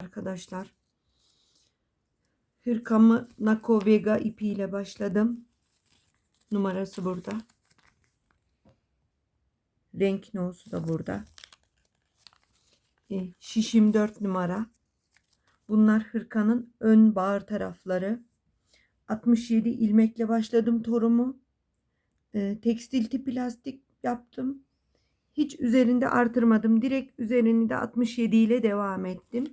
Arkadaşlar hırkamı Nako Vega ipiyle başladım. Numarası burada. Renk no'su da burada. E, şişim 4 numara. Bunlar hırkanın ön bağır tarafları. 67 ilmekle başladım torumu. E, tekstil tipi lastik yaptım. Hiç üzerinde artırmadım. Direkt üzerini de 67 ile devam ettim.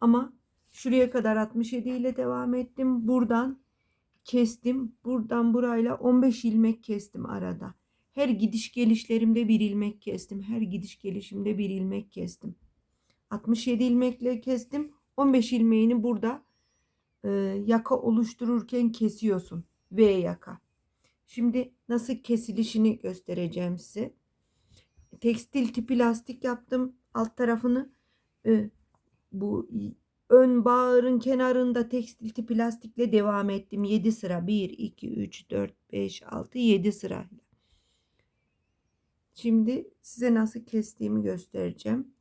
Ama şuraya kadar 67 ile devam ettim. Buradan kestim. Buradan burayla 15 ilmek kestim arada. Her gidiş gelişlerimde bir ilmek kestim. Her gidiş gelişimde bir ilmek kestim. 67 ilmekle kestim. 15 ilmeğini burada e, yaka oluştururken kesiyorsun. V yaka. Şimdi nasıl kesilişini göstereceğim size. Tekstil tipi lastik yaptım. Alt tarafını e, bu ön bağırın kenarında tekstil tipi lastikle devam ettim. 7 sıra 1 2 3 4 5 6 7 sırayla. Şimdi size nasıl kestiğimi göstereceğim.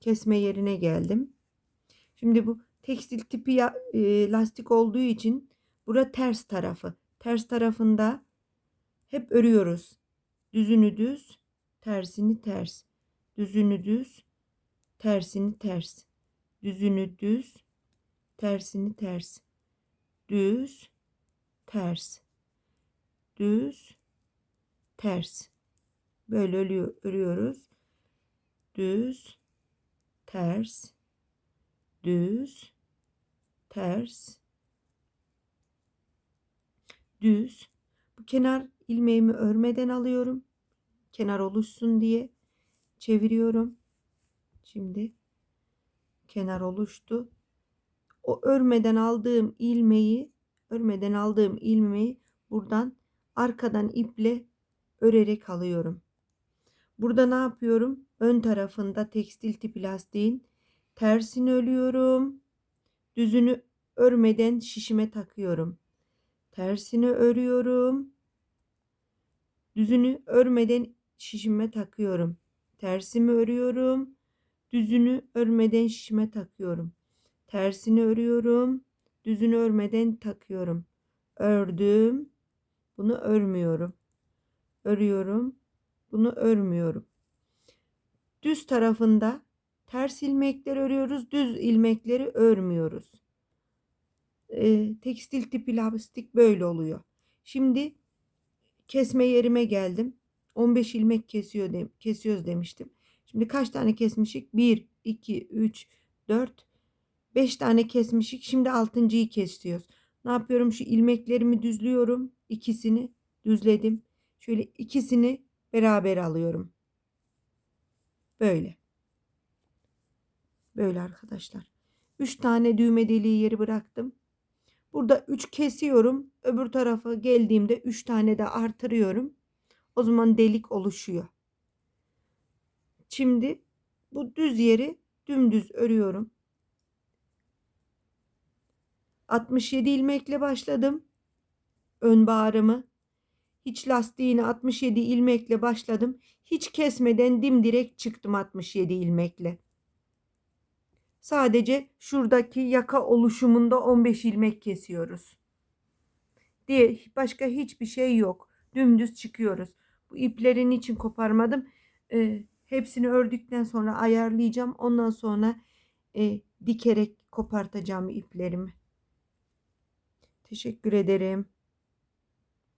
Kesme yerine geldim. Şimdi bu tekstil tipi e, lastik olduğu için bura ters tarafı. Ters tarafında hep örüyoruz. Düzünü düz, tersini ters. Düzünü düz, tersini ters. Düzünü düz, tersini ters. Düz, ters. Düz, ters. Böyle örüyor, örüyoruz. Düz, ters, düz, ters, düz. Bu kenar ilmeğimi örmeden alıyorum. Kenar oluşsun diye çeviriyorum. Şimdi kenar oluştu. O örmeden aldığım ilmeği, örmeden aldığım ilmeği buradan arkadan iple örerek alıyorum. Burada ne yapıyorum? Ön tarafında tekstil tipi lastiğin tersini örüyorum. Düzünü örmeden şişime takıyorum. Tersini örüyorum. Düzünü örmeden şişime takıyorum. Tersimi örüyorum. Düzünü örmeden şişime takıyorum. Tersini örüyorum. Düzünü örmeden takıyorum. Ördüm. Bunu örmüyorum. Örüyorum. Bunu örmüyorum. Düz tarafında ters ilmekleri örüyoruz. Düz ilmekleri örmüyoruz. Ee, tekstil tipi lastik böyle oluyor. Şimdi kesme yerime geldim. 15 ilmek kesiyor de, kesiyoruz demiştim. Şimdi kaç tane kesmişik? 1, 2, 3, 4, 5 tane kesmişik. Şimdi 6.yı kesiyoruz. Ne yapıyorum? Şu ilmeklerimi düzlüyorum. İkisini düzledim. Şöyle ikisini beraber alıyorum. Böyle. Böyle arkadaşlar. 3 tane düğme deliği yeri bıraktım. Burada 3 kesiyorum. Öbür tarafa geldiğimde 3 tane de artırıyorum. O zaman delik oluşuyor. Şimdi bu düz yeri dümdüz örüyorum. 67 ilmekle başladım. Ön bağrımı. Hiç lastiğini 67 ilmekle başladım. Hiç kesmeden dimdirek çıktım 67 ilmekle. Sadece şuradaki yaka oluşumunda 15 ilmek kesiyoruz. Diye başka hiçbir şey yok. Dümdüz çıkıyoruz. Bu iplerin için koparmadım. Ee, hepsini ördükten sonra ayarlayacağım. Ondan sonra e, dikerek kopartacağım iplerimi. Teşekkür ederim.